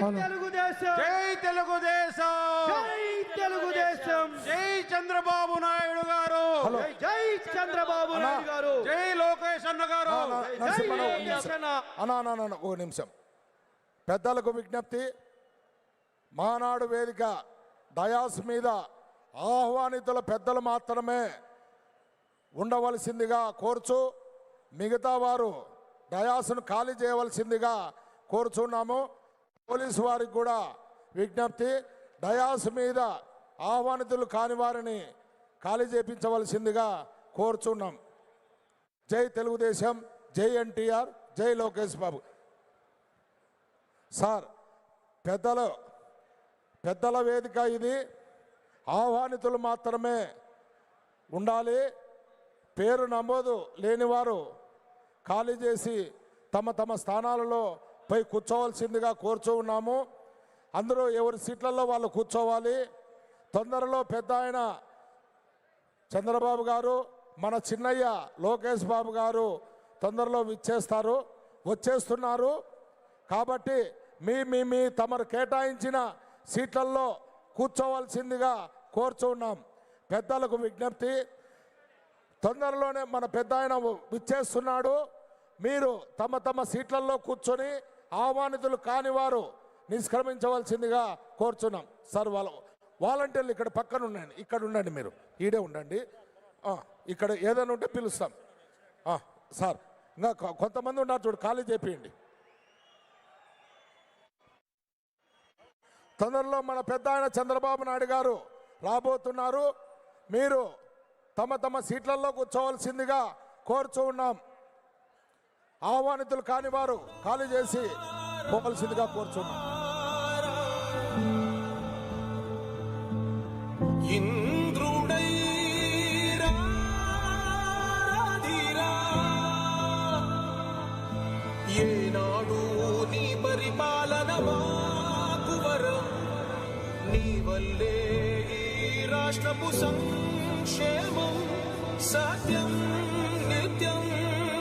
తెలుగుదేశం జై తెలుగుదేశం జై తెలుగుదేశం జై చంద్రబాబు నాయుడు గారు. జై జై చంద్రబాబు. నాయుడు గారు జై లోకేష్ అన్న గారు ఒక. అన్న. ఓ నిమిషం. పెద్దలకు విజ్ఞప్తి మానాడు వేదిక డయాస్ మీద ఆహ్వానితుల పెద్దలు మాత్రమే ఉండవలసిందిగా కోరుచు మిగతా వారు డయాస్ను ఖాళీ చేయవలసిందిగా కోరుచున్నాము. పోలీసు వారికి కూడా విజ్ఞప్తి డయాస్ మీద ఆహ్వానితులు కాని వారిని ఖాళీ చేపించవలసిందిగా కోరుచున్నాం. జై తెలుగుదేశం జై ఎన్టీఆర్ జై లోకేష్ బాబు. సార్ పెద్దల పెద్దల వేదిక ఇది. ఆహ్వానితులు మాత్రమే ఉండాలి. పేరు నమోదు లేనివారు ఖాళీ చేసి తమ తమ స్థానాలలో పై కూర్చోవలసిందిగా కోరుచూ ఉన్నాము. అందరూ ఎవరి సీట్లలో వాళ్ళు కూర్చోవాలి. తొందరలో పెద్ద ఆయన చంద్రబాబు గారు మన చిన్నయ్య లోకేష్ బాబు గారు తొందరలో విచ్చేస్తారు వచ్చేస్తున్నారు. కాబట్టి మీ మీ మీ తమరు కేటాయించిన సీట్లలో కూర్చోవలసిందిగా కోరుచున్నాం పెద్దలకు విజ్ఞప్తి తొందరలోనే మన పెద్ద ఆయన విచ్చేస్తున్నాడు. మీరు తమ తమ సీట్లలో కూర్చొని ఆహ్వానితులు కాని వారు నిష్క్రమించవలసిందిగా కోరుచున్నాం. సార్ వాళ్ళ వాలంటీర్లు ఇక్కడ పక్కన ఉండండి. ఇక్కడ ఉండండి మీరు. ఈడే ఉండండి. ఇక్కడ ఏదైనా ఉంటే పిలుస్తాం. సార్ ఇంకా కొంతమంది ఉన్నారు చూడు ఖాళీ చేపియండి. తొందరలో మన పెద్ద ఆయన చంద్రబాబు నాయుడు గారు రాబోతున్నారు. మీరు తమ తమ సీట్లలో కూర్చోవలసిందిగా కోరుచూ ఉన్నాం. ఆహ్వానితులు కాని వారు ఖాళీ చేసి పోవలసిందిగా కోరుచున్నాం. ఇంద్రుడై ఏనాడు నీ పరిపాలన నీ వల్లే ఈ రాష్ట్రపు సంక్షేమం సత్యం నిత్యం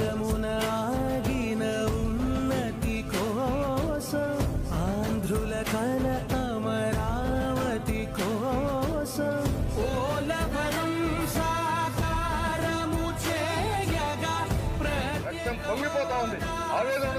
మార్గమున ఆగిన ఉన్నతి కోసం ఆంధ్రుల కల అమరావతి కోసం. ఓలవరం సాకారము చేయగా రక్తం పొంగిపోతా ఉంది. ఆవేదన